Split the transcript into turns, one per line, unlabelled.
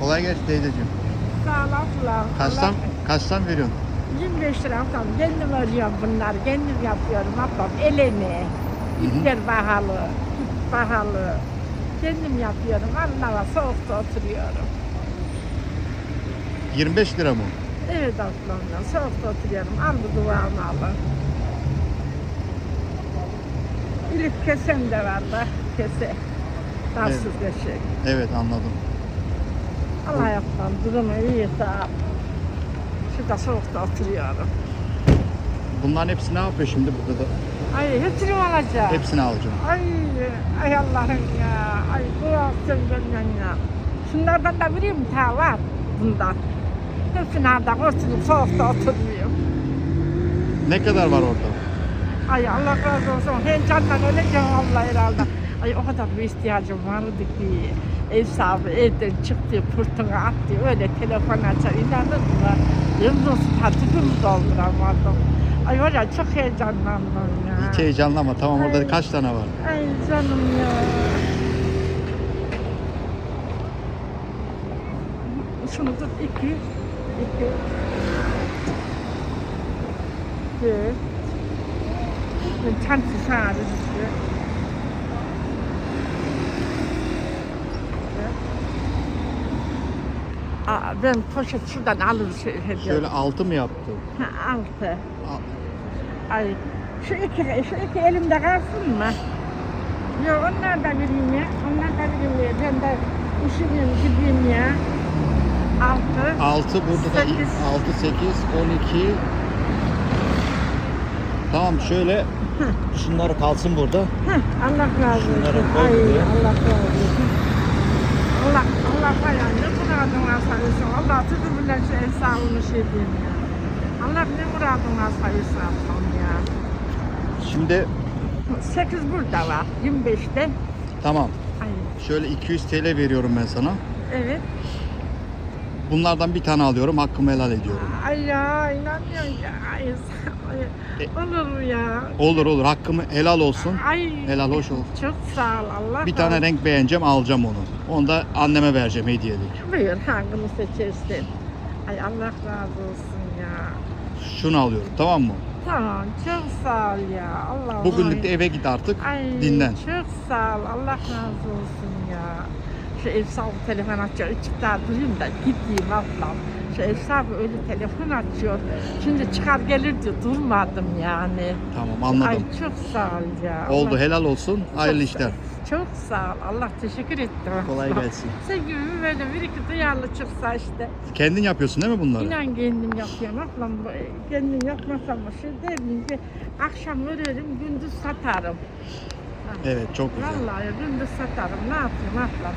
Kolay gelsin teyzeciğim.
Sağ ol abla.
Kaçtan,
Allah-
kaçtan veriyorsun?
25 lira ablam. Kendim örüyorum bunları. Kendim yapıyorum ablam. Eleni. İpler pahalı. ip pahalı. Kendim yapıyorum. Allah'a soğukta oturuyorum.
25 lira mı?
Evet ablamla soğukta oturuyorum. Al bu duvarını al. İlip kesem de var da kese. Tarsız geçecek.
Evet anladım.
Yapmam. Durumu iyi sağ ol. Şurada soğukta oturuyorum.
Bunların hepsi ne yapıyor şimdi burada da?
Ay hepsini alacağım?
Hepsini alacağım.
Ay, ay Allah'ım ya. Ay bıraksın benden ya. Şunlardan da vereyim? Ta var bundan. Hepsini aldım. Oturup soğukta oturuyorum.
Ne kadar var orada?
Ay Allah razı olsun. Heyecandan öleceğim Allah herhalde. Ay o kadar bir ihtiyacım vardı ki. Ev sahibi evden çıktı, pırtını attı. Öyle telefon açar. İnanır mı? Yıldız hatırımı dolduramadım. Ay var ya çok heyecanlandım ya.
Hiç heyecanlanma. Tamam orada
Ay.
kaç tane var?
Ay canım ya. Şunu tut iki, iki, dört, çantı sadece. Aa, ben poşet şuradan alır şey.
Şöyle altı mı yaptı?
Ha, altı.
Al-
Ay şu iki, şu iki elimde kalsın mı? Yok onlar da vereyim ya. Onlar da vereyim ya. Ben de üşümüyorum gideyim ya. Altı.
Altı burada da
Sekiz.
6, 8, 12. Tamam şöyle şunları kalsın burada.
Heh, Allah razı
Şunları
olsun.
koy
Ay
buraya.
Allah razı olsun. Allah Allah var ya versin. Allah tutu bile şu el sağlığını şey diyeyim ya. Allah ne muradın varsa versin Allah'ım ya.
Şimdi
Sekiz burada var. 25'te.
tamam.
Ay
Şöyle 200 TL veriyorum ben sana.
evet.
Bunlardan bir tane alıyorum. Hakkımı helal ediyorum.
Ay ya inanmıyorum ya. Ay, ay, olur mu ya?
Olur olur. Hakkımı helal olsun.
Ay.
Helal hoş ol.
Çok sağ ol Allah.
Bir tane renk beğeneceğim alacağım onu. Onu da anneme vereceğim hediyelik.
Buyur hangini seçersin. Ay Allah razı olsun ya.
Şunu alıyorum tamam mı?
Tamam çok sağ ol ya. Allah
Bugünlük de eve git artık.
Ay
dinlen.
çok sağ ol. Allah razı olsun ya. Şu sahibi telefon açıyor. Çık daha durayım da gideyim ablam. Şu sahibi öyle telefon açıyor. Şimdi çıkar gelir diyor. Durmadım yani.
Tamam anladım.
Ay çok sağ ol ya.
Oldu
Allah-
helal olsun. Hayırlı işler.
Çok sağ ol. Allah teşekkür ettim.
Kolay gelsin.
Sen gibi böyle bir iki duyarlı çıksa işte.
Kendin yapıyorsun değil mi bunları?
İnan kendim yapıyorum. Ablam bu- kendim yapmasam bir şey değil ki akşam örerim gündüz satarım.
Evet çok güzel.
Vallahi gündüz satarım. Ne yapayım ablam?